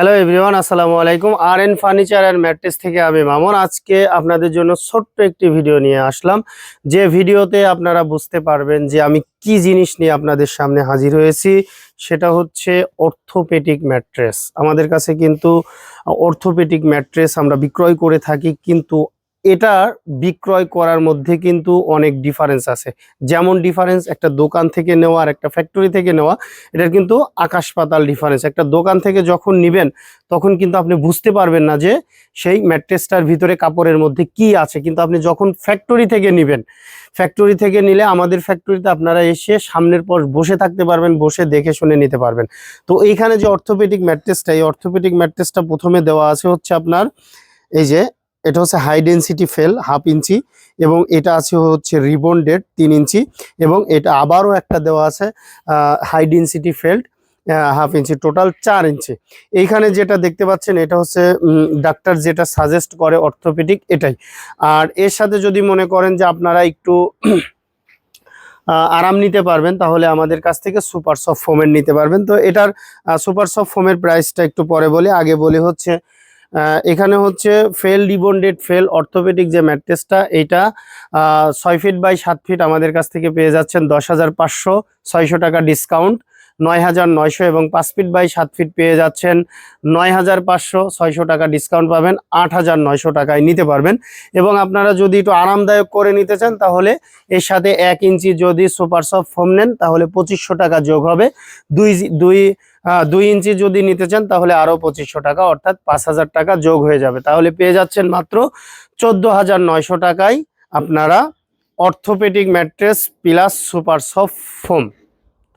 Hello everyone আসসালামু আলাইকুম। R N furniture and mattress থেকে আমি মামুন। আজকে আপনাদের জন্য ছোট্ট একটি ভিডিও নিয়ে আসলাম। যে ভিডিওতে আপনারা বুঝতে পারবেন যে আমি কি জিনিস নিয়ে আপনাদের সামনে হাজির হয়েছি, সেটা হচ্ছে অর্থোপেটিক ম্যাট্রেস আমাদের কাছে কিন্তু অর্থোপেটিক ম্যাট্রেস আমরা বিক্রয় করে থাকি, কিন্তু এটা বিক্রয় করার মধ্যে কিন্তু অনেক ডিফারেন্স আছে। যেমন ডিফারেন্স একটা দোকান থেকে নেওয়া আর একটা ফ্যাক্টরি থেকে নেওয়া, এটার কিন্তু আকাশ পাতাল ডিফারেন্স একটা দোকান থেকে যখন নিবেন, তখন কিন্তু আপনি বুঝতে পারবেন না যে সেই ম্যাট্রেসটার ভিতরে কাপড়ের মধ্যে কি আছে। কিন্তু আপনি যখন ফ্যাক্টরি থেকে নেবেন ফ্যাক্টরি থেকে নিলে আমাদের ফ্যাক্টরিতে আপনারা এসে সামনের পর বসে থাকতে পারবেন, বসে দেখে শুনে নিতে পারবেন। তো এইখানে যে অর্থোপেডিক ম্যাট্রেসটা এই অর্থোপেডিক ম্যাট্রেসটা প্রথমে দেওয়া আছে হচ্ছে আপনার, এই যে এটা হচ্ছে high density felt half inch, এবং এটা আছে হচ্ছে রিবন ডেড তিন ইঞ্চি, এবং এটা আবারও একটা দেওয়া আছে high density felt half inch total চার ইঞ্চি। এইখানে যেটা দেখতে পাচ্ছেন, এটা হচ্ছে ডাক্তার যেটা সাজেস্ট করে অর্থোপেডিক এটাই। আর এর সাথে যদি মনে করেন যে আপনারা একটু আরাম নিতে পারবেন, তাহলে আমাদের কাছ থেকে সুপার সফট ফোমের নিতে পারবেন। তো এটার সুপার সফট ফোমের প্রাইসটা একটু পরে বলি। আগে বলি হচ্ছে এখানে হচ্ছে ফেল রিবন্ডেড ফেল অর্থোপেডিক যে ম্যাট্রেসটা আহ, ছয় ফিট বাই সাত ফিট আমাদের কাছ থেকে পেয়ে যাচ্ছেন দশ হাজার পাঁচশো ছয়শো টাকা ডিসকাউন্ট নয় হাজার নয়শো এবং পাঁচ ফিট বাই সাত ফিট পেয়ে যাচ্ছেন নয় হাজার পাঁচশো, ছয়শো টাকা ডিসকাউন্ট পাবেন, আট হাজার নয়শো টাকায় নিতে পারবেন। এবং আপনারা যদি একটু আরামদায়ক করে নিতে চান, তাহলে এর সাথে এক ইঞ্চি যদি সুপার সফট ফোম নেন, তাহলে পঁচিশশো টাকা যোগ হবে। দুই দুই দুই ইঞ্চি যদি নিতে চান, তাহলে আরও পঁচিশশো টাকা, অর্থাৎ পাঁচ হাজার টাকা যোগ হয়ে যাবে। তাহলে পেয়ে যাচ্ছেন মাত্র চোদ্দ হাজার নয়শো টাকায় আপনারা orthopaedic mattress plus super soft foam